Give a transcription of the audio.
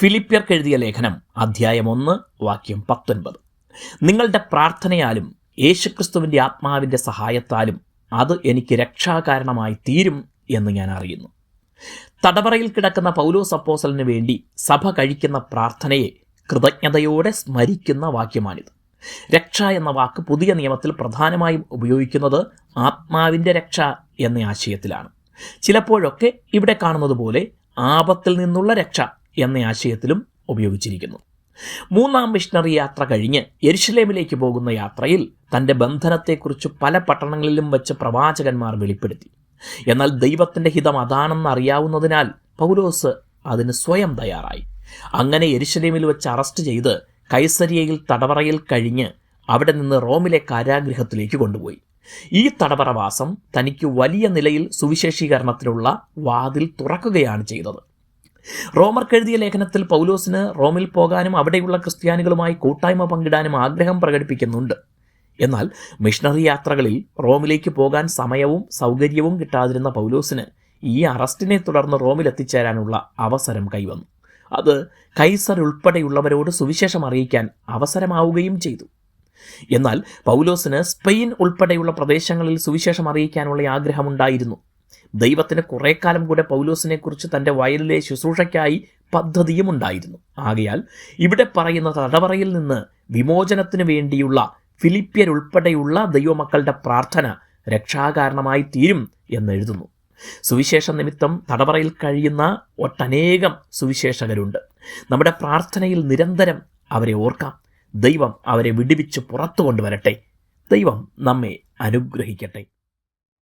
ഫിലിപ്പിയർക്ക് എഴുതിയ ലേഖനം അധ്യായം ഒന്ന് വാക്യം പത്തൊൻപത്. നിങ്ങളുടെ പ്രാർത്ഥനയാലും യേശുക്രിസ്തുവിന്റെ ആത്മാവിന്റെ സഹായത്താലും അത് എനിക്ക് രക്ഷാകാരണമായി തീരും എന്ന് ഞാൻ അറിയുന്നു. തടവറയിൽ കിടക്കുന്ന പൗലോസ് അപ്പോസലിന് വേണ്ടി സഭ കഴിക്കുന്ന പ്രാർത്ഥനയെ കൃതജ്ഞതയോടെ സ്മരിക്കുന്ന വാക്യമാണിത്. രക്ഷ എന്ന വാക്ക് പുതിയ നിയമത്തിൽ പ്രധാനമായും ഉപയോഗിക്കുന്നത് ആത്മാവിന്റെ രക്ഷ എന്ന ആശയത്തിലാണ്. ചിലപ്പോഴൊക്കെ ഇവിടെ കാണുന്നത് പോലെ ആപത്തിൽ നിന്നുള്ള രക്ഷ എന്ന ആശയത്തിലും ഉപയോഗിച്ചിരിക്കുന്നു. മൂന്നാം മിഷണറി യാത്ര കഴിഞ്ഞ് യെരുഷലേമിലേക്ക് പോകുന്ന യാത്രയിൽ തന്റെ ബന്ധനത്തെക്കുറിച്ച് പല പട്ടണങ്ങളിലും വെച്ച് പ്രവാചകന്മാർ വെളിപ്പെടുത്തി. എന്നാൽ ദൈവത്തിന്റെ ഹിതം അതാണെന്ന് അറിയാവുന്നതിനാൽ പൗലോസ് അതിന് സ്വയം തയ്യാറായി. അങ്ങനെ യെരുഷലേമിൽ വെച്ച് അറസ്റ്റ് ചെയ്ത് കൈസരിയയിൽ തടവറയിൽ കഴിഞ്ഞ് അവിടെ നിന്ന് റോമിലെ കാരാഗ്രഹത്തിലേക്ക് കൊണ്ടുപോയി. ഈ തടവറവാസം തനിക്ക് വലിയ നിലയിൽ സുവിശേഷീകരണത്തിനുള്ള വാതിൽ തുറക്കുകയാണ് ചെയ്തത്. റോമർക്കെഴുതിയ ലേഖനത്തിൽ പൗലോസിന് റോമിൽ പോകാനും അവിടെയുള്ള ക്രിസ്ത്യാനികളുമായി കൂട്ടായ്മ പങ്കിടാനും ആഗ്രഹം പ്രകടിപ്പിക്കുന്നുണ്ട്. എന്നാൽ മിഷണറി യാത്രകളിൽ റോമിലേക്ക് പോകാൻ സമയവും സൗകര്യവും കിട്ടാതിരുന്ന പൗലോസിന് ഈ അറസ്റ്റിനെ തുടർന്ന് റോമിൽ എത്തിച്ചേരാനുള്ള അവസരം കൈവന്നു. അത് കൈസർ ഉൾപ്പെടെയുള്ളവരോട് സുവിശേഷം അറിയിക്കാൻ അവസരമാവുകയും ചെയ്തു. എന്നാൽ പൗലോസിന് സ്പെയിൻ ഉൾപ്പെടെയുള്ള പ്രദേശങ്ങളിൽ സുവിശേഷം അറിയിക്കാനുള്ള ആഗ്രഹമുണ്ടായിരുന്നു. ദൈവത്തിന് കുറേ കാലം കൂടെ പൗലോസിനെക്കുറിച്ച് തന്റെ വയലിലെ ശുശ്രൂഷയ്ക്കായി പദ്ധതിയും ഉണ്ടായിരുന്നു. ആകയാൽ ഇവിടെ പറയുന്ന തടവറയിൽ നിന്ന് വിമോചനത്തിന് വേണ്ടിയുള്ള ഫിലിപ്പ്യരുൾപ്പെടെയുള്ള ദൈവമക്കളുടെ പ്രാർത്ഥന രക്ഷാകാരണമായി തീരും എന്നെഴുതുന്നു സുവിശേഷ നിമിത്തം തടവറയിൽ കഴിയുന്ന ഒട്ടനേകം സുവിശേഷകരുണ്ട്. നമ്മുടെ പ്രാർത്ഥനയിൽ നിരന്തരം അവരെ ഓർക്കാം. ദൈവം അവരെ വിടുവിച്ച് പുറത്തു കൊണ്ടുവരട്ടെ. ദൈവം നമ്മെ അനുഗ്രഹിക്കട്ടെ.